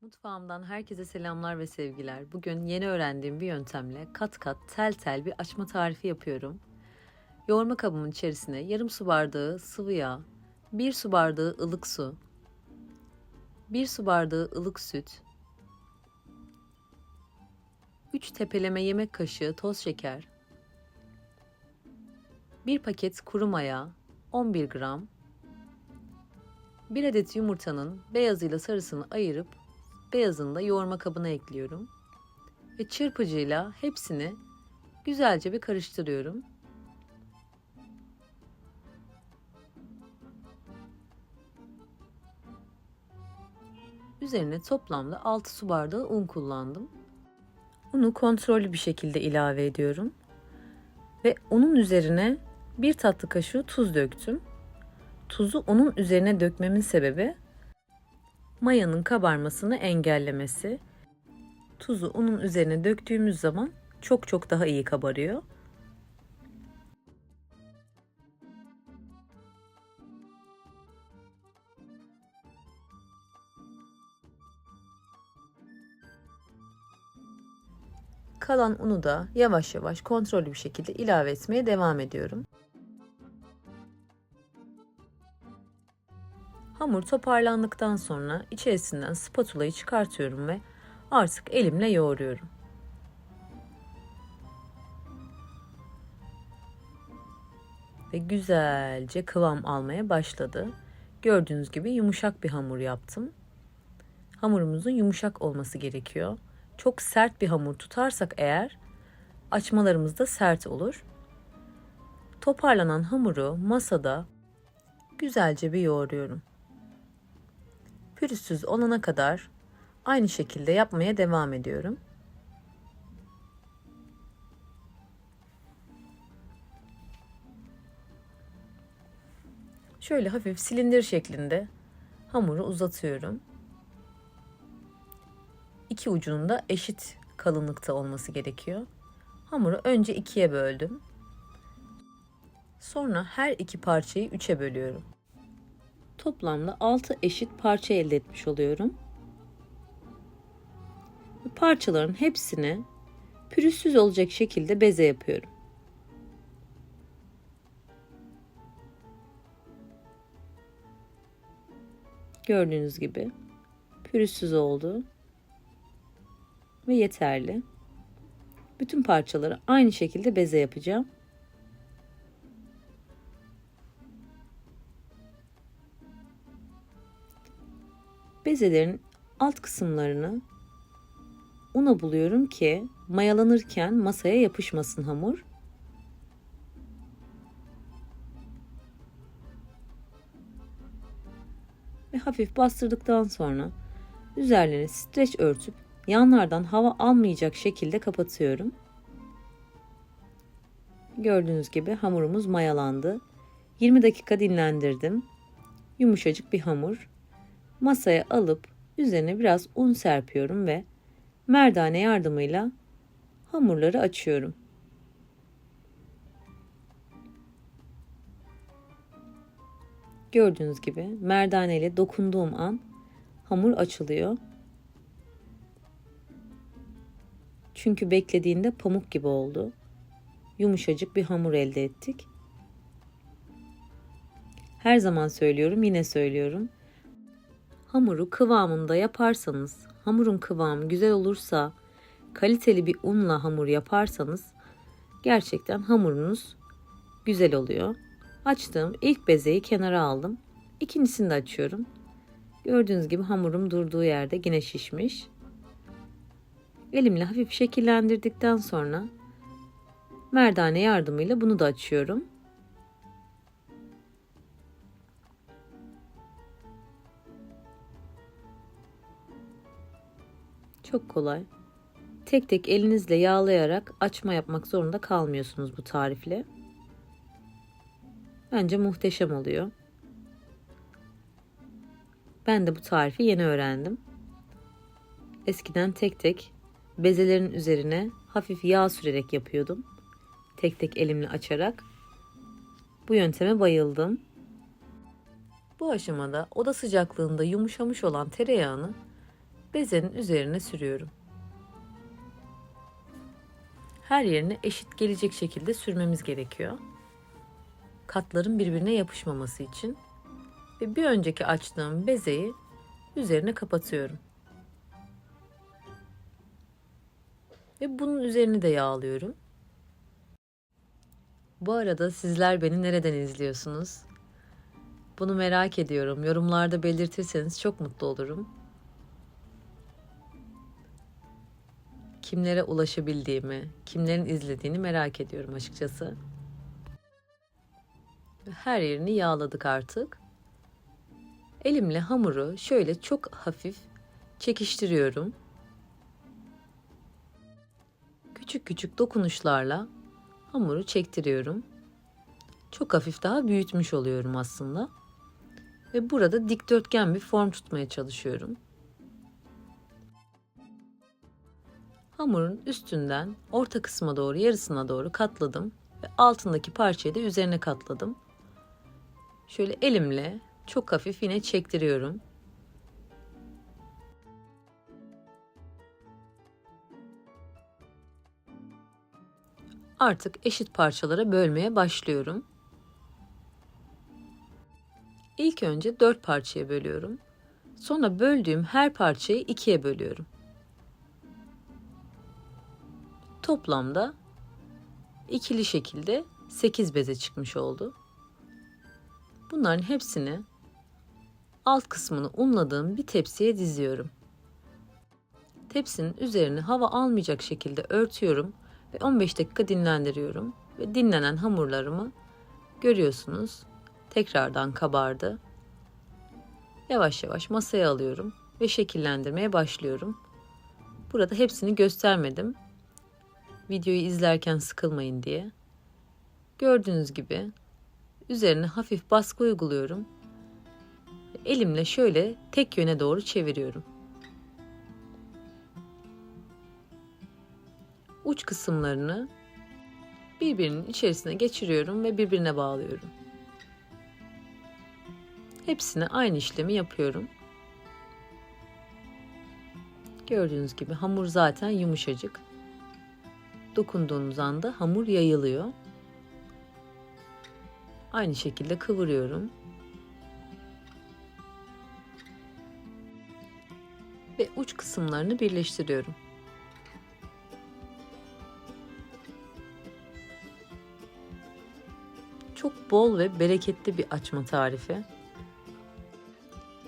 Mutfağımdan herkese selamlar ve sevgiler. Bugün yeni öğrendiğim bir yöntemle kat kat tel tel bir açma tarifi yapıyorum. Yoğurma kabımın içerisine yarım su bardağı sıvı yağ, 1 su bardağı ılık su, 1 su bardağı ılık süt, 3 tepeleme yemek kaşığı toz şeker, 1 paket kuru maya, 11 gram, 1 adet yumurtanın beyazıyla sarısını ayırıp beyazını da yoğurma kabına ekliyorum. Ve çırpıcıyla hepsini güzelce bir karıştırıyorum. Üzerine toplamda 6 su bardağı un kullandım. Unu kontrollü bir şekilde ilave ediyorum. Ve unun üzerine bir tatlı kaşığı tuz döktüm. Tuzu unun üzerine dökmemin sebebi mayanın kabarmasını engellemesi. Tuzu unun üzerine döktüğümüz zaman çok çok daha iyi kabarıyor. Kalan unu da yavaş yavaş kontrollü bir şekilde ilave etmeye devam ediyorum. Hamur toparlandıktan sonra içerisinden spatulayı çıkartıyorum ve artık elimle yoğuruyorum. Ve güzelce kıvam almaya başladı. Gördüğünüz gibi yumuşak bir hamur yaptım. Hamurumuzun yumuşak olması gerekiyor. Çok sert bir hamur tutarsak eğer açmalarımız da sert olur. Toparlanan hamuru masada güzelce bir yoğuruyorum pürüzsüz olana kadar aynı şekilde yapmaya devam ediyorum. Şöyle hafif silindir şeklinde hamuru uzatıyorum. İki ucunun da eşit kalınlıkta olması gerekiyor. Hamuru önce ikiye böldüm. Sonra her iki parçayı üçe bölüyorum. Toplamda 6 eşit parça elde etmiş oluyorum. Parçaların hepsini pürüzsüz olacak şekilde beze yapıyorum. Gördüğünüz gibi pürüzsüz oldu ve yeterli. Bütün parçaları aynı şekilde beze yapacağım. Bezelerin alt kısımlarını una buluyorum ki mayalanırken masaya yapışmasın hamur. Ve hafif bastırdıktan sonra üzerlerine streç örtüp yanlardan hava almayacak şekilde kapatıyorum. Gördüğünüz gibi hamurumuz mayalandı. 20 dakika dinlendirdim. Yumuşacık bir hamur masaya alıp üzerine biraz un serpiyorum ve merdane yardımıyla hamurları açıyorum. Gördüğünüz gibi merdane ile dokunduğum an hamur açılıyor. Çünkü beklediğinde pamuk gibi oldu. Yumuşacık bir hamur elde ettik. Her zaman söylüyorum, yine söylüyorum hamuru kıvamında yaparsanız, hamurun kıvamı güzel olursa, kaliteli bir unla hamur yaparsanız gerçekten hamurunuz güzel oluyor. Açtığım ilk bezeyi kenara aldım. İkincisini de açıyorum. Gördüğünüz gibi hamurum durduğu yerde yine şişmiş. Elimle hafif şekillendirdikten sonra merdane yardımıyla bunu da açıyorum. Çok kolay. Tek tek elinizle yağlayarak açma yapmak zorunda kalmıyorsunuz bu tarifle. Bence muhteşem oluyor. Ben de bu tarifi yeni öğrendim. Eskiden tek tek bezelerin üzerine hafif yağ sürerek yapıyordum. Tek tek elimle açarak. Bu yönteme bayıldım. Bu aşamada oda sıcaklığında yumuşamış olan tereyağını bezenin üzerine sürüyorum. Her yerine eşit gelecek şekilde sürmemiz gerekiyor. Katların birbirine yapışmaması için ve bir önceki açtığım bezeyi üzerine kapatıyorum. Ve bunun üzerini de yağlıyorum. Bu arada sizler beni nereden izliyorsunuz? Bunu merak ediyorum. Yorumlarda belirtirseniz çok mutlu olurum. Kimlere ulaşabildiğimi, kimlerin izlediğini merak ediyorum açıkçası. Her yerini yağladık artık. Elimle hamuru şöyle çok hafif çekiştiriyorum. Küçük küçük dokunuşlarla hamuru çektiriyorum. Çok hafif daha büyütmüş oluyorum aslında. Ve burada dikdörtgen bir form tutmaya çalışıyorum. Hamurun üstünden orta kısma doğru yarısına doğru katladım ve altındaki parçayı da üzerine katladım. Şöyle elimle çok hafif yine çektiriyorum. Artık eşit parçalara bölmeye başlıyorum. İlk önce dört parçaya bölüyorum. Sonra böldüğüm her parçayı ikiye bölüyorum. Toplamda ikili şekilde 8 beze çıkmış oldu. Bunların hepsini alt kısmını unladığım bir tepsiye diziyorum. Tepsinin üzerini hava almayacak şekilde örtüyorum ve 15 dakika dinlendiriyorum ve dinlenen hamurlarımı görüyorsunuz tekrardan kabardı. Yavaş yavaş masaya alıyorum ve şekillendirmeye başlıyorum. Burada hepsini göstermedim. Videoyu izlerken sıkılmayın diye. Gördüğünüz gibi üzerine hafif baskı uyguluyorum. Elimle şöyle tek yöne doğru çeviriyorum. Uç kısımlarını birbirinin içerisine geçiriyorum ve birbirine bağlıyorum. Hepsine aynı işlemi yapıyorum. Gördüğünüz gibi hamur zaten yumuşacık. Dokunduğunuz anda hamur yayılıyor. Aynı şekilde kıvırıyorum. Ve uç kısımlarını birleştiriyorum. Çok bol ve bereketli bir açma tarifi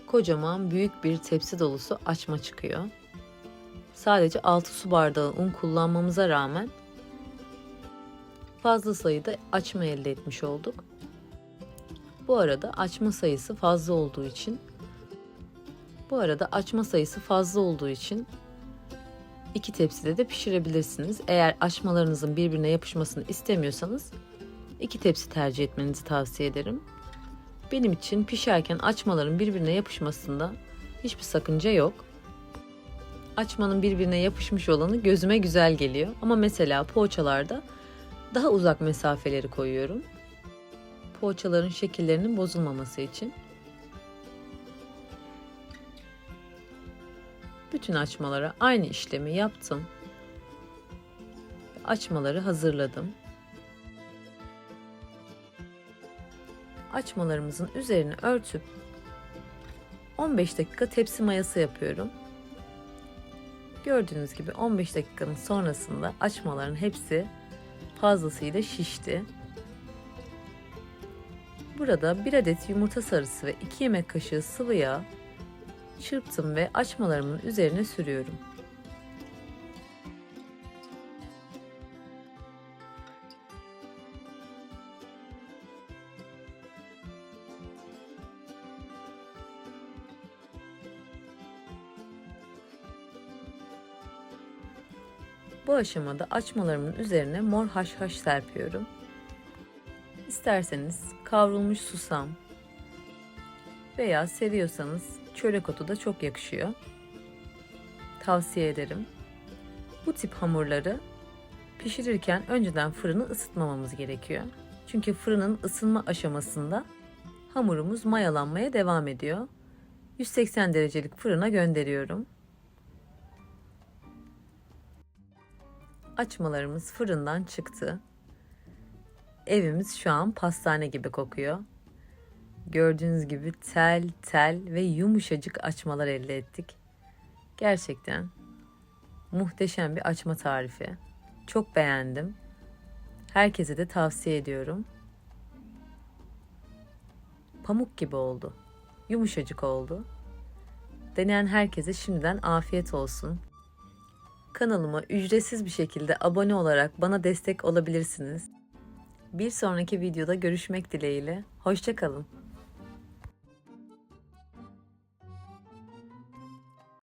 kocaman büyük bir tepsi dolusu açma çıkıyor. Sadece 6 su bardağı un kullanmamıza rağmen fazla sayıda açma elde etmiş olduk. Bu arada açma sayısı fazla olduğu için bu arada açma sayısı fazla olduğu için iki tepside de pişirebilirsiniz. Eğer açmalarınızın birbirine yapışmasını istemiyorsanız iki tepsi tercih etmenizi tavsiye ederim. Benim için pişerken açmaların birbirine yapışmasında hiçbir sakınca yok. Açmanın birbirine yapışmış olanı gözüme güzel geliyor. Ama mesela poğaçalarda daha uzak mesafeleri koyuyorum. Poğaçaların şekillerinin bozulmaması için. Bütün açmalara aynı işlemi yaptım. Açmaları hazırladım. açmalarımızın üzerini örtüp 15 dakika tepsi mayası yapıyorum. Gördüğünüz gibi 15 dakikanın sonrasında açmaların hepsi fazlasıyla şişti. Burada 1 adet yumurta sarısı ve 2 yemek kaşığı sıvı yağ çırptım ve açmalarımın üzerine sürüyorum. Bu aşamada açmalarımın üzerine mor haşhaş serpiyorum. İsterseniz kavrulmuş susam veya seviyorsanız çörek otu da çok yakışıyor. Tavsiye ederim. Bu tip hamurları pişirirken önceden fırını ısıtmamamız gerekiyor. Çünkü fırının ısınma aşamasında hamurumuz mayalanmaya devam ediyor. 180 derecelik fırına gönderiyorum. Açmalarımız fırından çıktı. Evimiz şu an pastane gibi kokuyor. Gördüğünüz gibi tel tel ve yumuşacık açmalar elde ettik. Gerçekten muhteşem bir açma tarifi. Çok beğendim. Herkese de tavsiye ediyorum. Pamuk gibi oldu. Yumuşacık oldu. Deneyen herkese şimdiden afiyet olsun. Kanalıma ücretsiz bir şekilde abone olarak bana destek olabilirsiniz. Bir sonraki videoda görüşmek dileğiyle. Hoşçakalın.